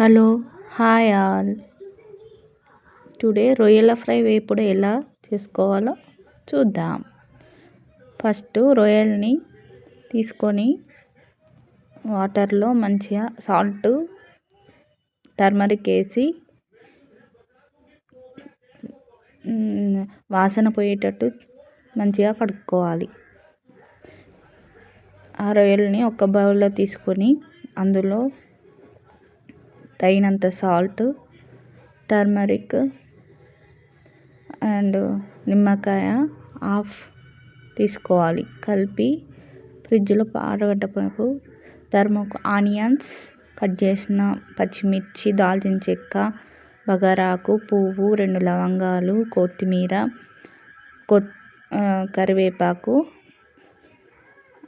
Hello hi all. Today రొయ్యల fry వేపుడు ఎలా చేసుకోవాలో చూద్దాం. ఫస్ట్ రొయ్యల్ని తీసుకొని వాటర్లో మంచిగా సాల్ట్ టర్మరిక్ వేసి వాసన పోయేటట్టు మంచిగా కడుక్కోవాలి. ఆ రొయ్యల్ని ఒక బౌల్లో తీసుకొని అందులో తగినంత సాల్ట్ టర్మరిక్ అండ్ నిమ్మకాయ హాఫ్ తీసుకోవాలి. కలిపి ఫ్రిడ్జ్లో ఆరబెట్టకు ధర్మకు ఆనియన్స్ కట్ చేసిన పచ్చిమిర్చి దాల్చిన చెక్క బగారాకు పువ్వు రెండు లవంగాలు కొత్తిమీర కొత్ కరివేపాకు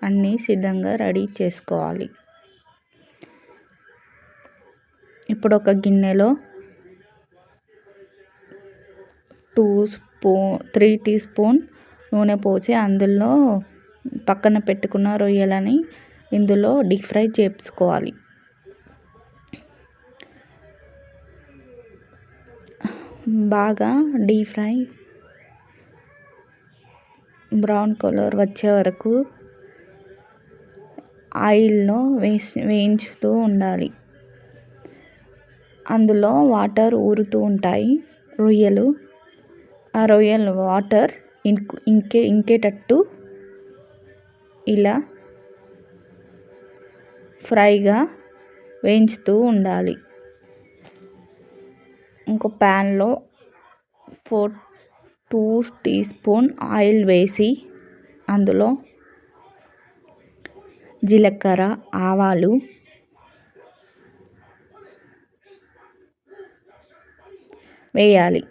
అన్నీ సిద్ధంగా రెడీ చేసుకోవాలి. ఇప్పుడు ఒక గిన్నెలో టూ స్పూ త్రీ టీ స్పూన్ నూనె పోసి అందులో పక్కన పెట్టుకున్న రొయ్యలని ఇందులో డీప్ ఫ్రై చేసుకోవాలి. బాగా డీప్ ఫ్రై బ్రౌన్ కలర్ వచ్చే వరకు ఆయిల్లో వేసి వేయించుతూ ఉండాలి. అందులో వాటర్ ఊరుతూ ఉంటాయి రొయ్యలు. ఆ రొయ్యలు వాటర్ ఇంకే ఇంకేటట్టు ఇలా ఫ్రైగా వేయించుతూ ఉండాలి. ఇంకో ప్యాన్లో four two teaspoon oil వేసి అందులో జీలకర్ర ఆవాలు వేయాలి.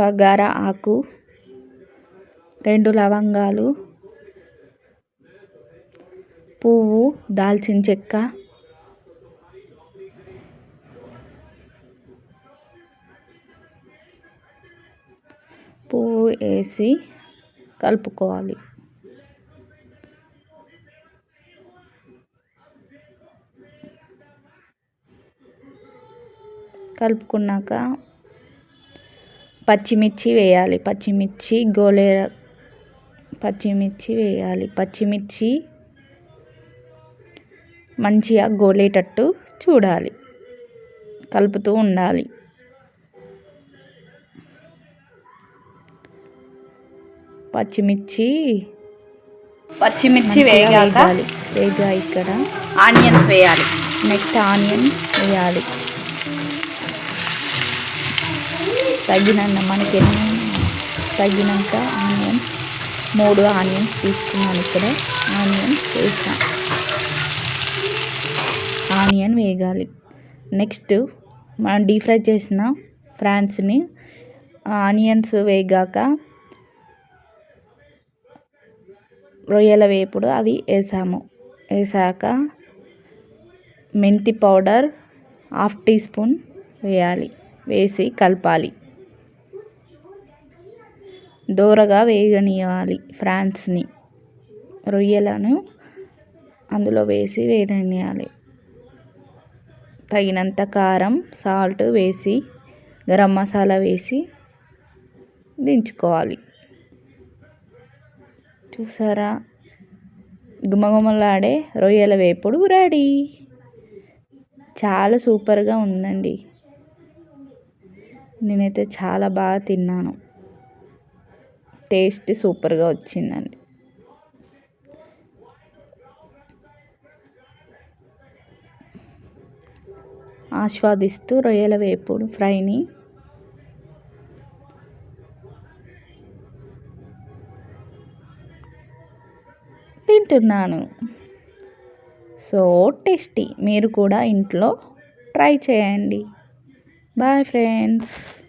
బగారా ఆకు రెండు లవంగాలు పువ్వు దాల్చిన చెక్క పువ్వు వేసి కలుపుకోవాలి. కలుపుకున్నాక పచ్చిమిర్చి వేయాలి. పచ్చిమిర్చి గోలే పచ్చిమిర్చి వేయాలి. పచ్చిమిర్చి మంచిగా గోలేటట్టు చూడాలి. కలుపుతూ ఉండాలి. పచ్చిమిర్చి పచ్చిమిర్చి వేయాలి వేగా ఇక్కడ. ఆనియన్స్ వేయాలి. నెక్స్ట్ ఆనియన్ వేయాలి. తగ్గినా మనకి ఎన్ని తగినంత ఆనియన్ మూడు ఆనియన్స్ తీసుకున్నాను ఇక్కడ. ఆనియన్ వేసాం. ఆనియన్ వేగాలి. నెక్స్ట్ మనం డీప్ ఫ్రై చేసిన ఫ్రాన్స్ని ఆనియన్స్ వేగాక రొయ్యల వేపుడు అవి వేసాము. వేసాక మెంతి పౌడర్ హాఫ్ టీ స్పూన్ వేయాలి. వేసి కలపాలి. దోరగా వేగనివ్వాలి ఫ్రాన్స్ని. రొయ్యలను అందులో వేసి వేగనియాలి తగినంత కారం సాల్ట్ వేసి గరం మసాలా వేసి దించుకోవాలి. చూసారా? గుమగుమలాడే రొయ్యల వేపుడు రెడీ. చాలా సూపర్గా ఉందండి. నేనైతే చాలా బాగా తిన్నాను. టేస్ట్ సూపర్గా వచ్చిందండి. ఆస్వాదిస్తూ రొయ్యల వేపుడు ఫ్రైని. తింటున్నాను. So tasty. మీరు కూడా ఇంట్లో ట్రై చేయండి. Bye friends.